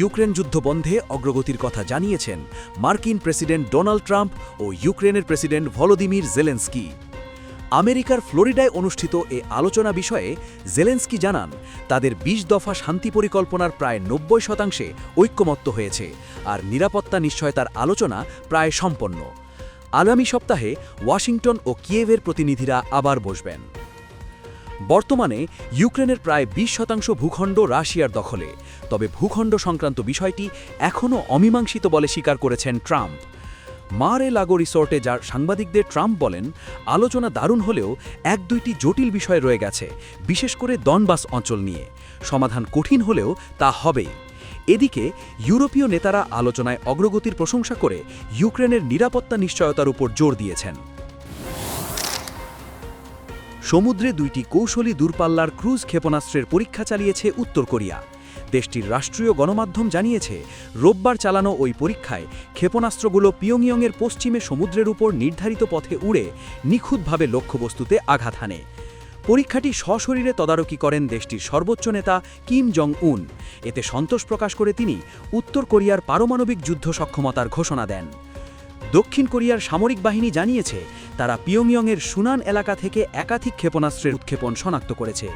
Ukraine যুদ্ধ বন্ধে অগ্রগতির কথা জানিয়েছেন মার্কিন প্রেসিডেন্ট ডোনাল্ড ট্রাম্প ও ইউক্রেনের প্রেসিডেন্ট ভলোদিমির জেলেন্সকি। আমেরিকার ফ্লোরিডায় অনুষ্ঠিত এ আলোচনা বিষয়ে জেলেন্সকি জানান, তাদের ২০ দফা শান্তি পরিকল্পনার প্রায় নব্বই শতাংশে ঐক্যমত্য হয়েছে আর নিরাপত্তা নিশ্চয়তার আলোচনা প্রায় সম্পন্ন। আগামী সপ্তাহে ওয়াশিংটন ও কিয়েভের প্রতিনিধিরা আবার বসবেন। বর্তমানে ইউক্রেনের প্রায় ২০ শতাংশ ভূখণ্ড রাশিয়ার দখলে। তবে ভূখণ্ড সংক্রান্ত বিষয়টি এখনও অমীমাংসিত বলে স্বীকার করেছেন ট্রাম্প। মারে লাগো রিসোর্টে যার সাংবাদিকদের ট্রাম্প বলেন, আলোচনা দারুণ হলেও এক দুইটি জটিল বিষয় রয়ে গেছে, বিশেষ করে দনবাস অঞ্চল নিয়ে। সমাধান কঠিন হলেও তা হবেই এদিকে, ইউরোপীয় নেতারা আলোচনায় অগ্রগতির প্রশংসা করে ইউক্রেনের নিরাপত্তা নিশ্চয়তার উপর জোর দিয়েছেন। সমুদ্রে দুইটি কৌশলী দূরপাল্লার ক্রুজ ক্ষেপণাস্ত্রের পরীক্ষা চালিয়েছে উত্তর কোরিয়া। দেশটির রাষ্ট্রীয় গণমাধ্যম জানিয়েছে, রোববার চালানো ওই পরীক্ষায় ক্ষেপণাস্ত্রগুলো পিয়ংইয়ংয়ের পশ্চিমে সমুদ্রের উপর নির্ধারিত পথে উড়ে নিখুঁতভাবে লক্ষ্যবস্তুতে আঘাত হানে। পরীক্ষাটি সশরীরে তদারকি করেন দেশটির সর্বোচ্চ নেতা কিম জং উন এতে সন্তোষ প্রকাশ করে তিনি উত্তর কোরিয়ার পারমাণবিক যুদ্ধ সক্ষমতার ঘোষণা দেন। দক্ষিণ কোরিয়ার সামরিক বাহিনী জানিয়েছে, তারা পিয়ংয়ংয়ের সুনান এলাকা থেকে একাধিক ক্ষেপণাস্ত্রের উৎক্ষেপণ শনাক্ত করেছে।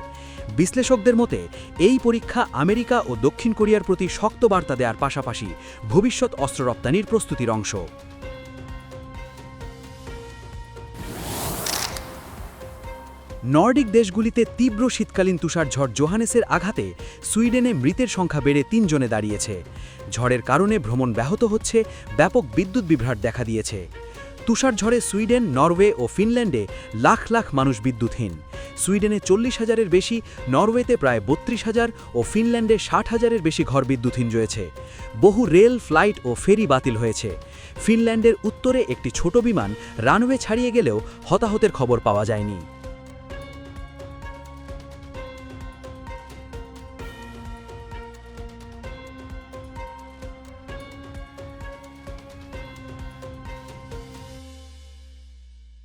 বিশ্লেষকদের মতে, এই পরীক্ষা আমেরিকা ও দক্ষিণ কোরিয়ার প্রতি শক্ত বার্তা দেওয়ার পাশাপাশি ভবিষ্যৎ অস্ত্র রপ্তানির প্রস্তুতির অংশ। নর্ডিক দেশগুলিতে তীব্র শীতকালীন তুষারঝড় জোহানেসের আঘাতে সুইডেনে মৃতের সংখ্যা বেড়ে তিনজনে দাঁড়িয়েছে। ঝড়ের কারণে ভ্রমণ ব্যাহত হচ্ছে, ব্যাপক বিদ্যুৎ বিভ্রাট দেখা দিয়েছে। তুষারঝড়ে সুইডেন, নরওয়ে ও ফিনল্যান্ডে লাখ লাখ মানুষ বিদ্যুৎহীন। সুইডেনে চল্লিশ হাজারের বেশি, নরওয়েতে প্রায় বত্রিশ হাজার ও ফিনল্যান্ডে ষাট হাজারের বেশি ঘর বিদ্যুৎহীন রয়েছে। বহু রেল, ফ্লাইট ও ফেরি বাতিল হয়েছে। ফিনল্যান্ডের উত্তরে একটি ছোট বিমান রানওয়ে ছাড়িয়ে গেলেও হতাহতের খবর পাওয়া যায়নি।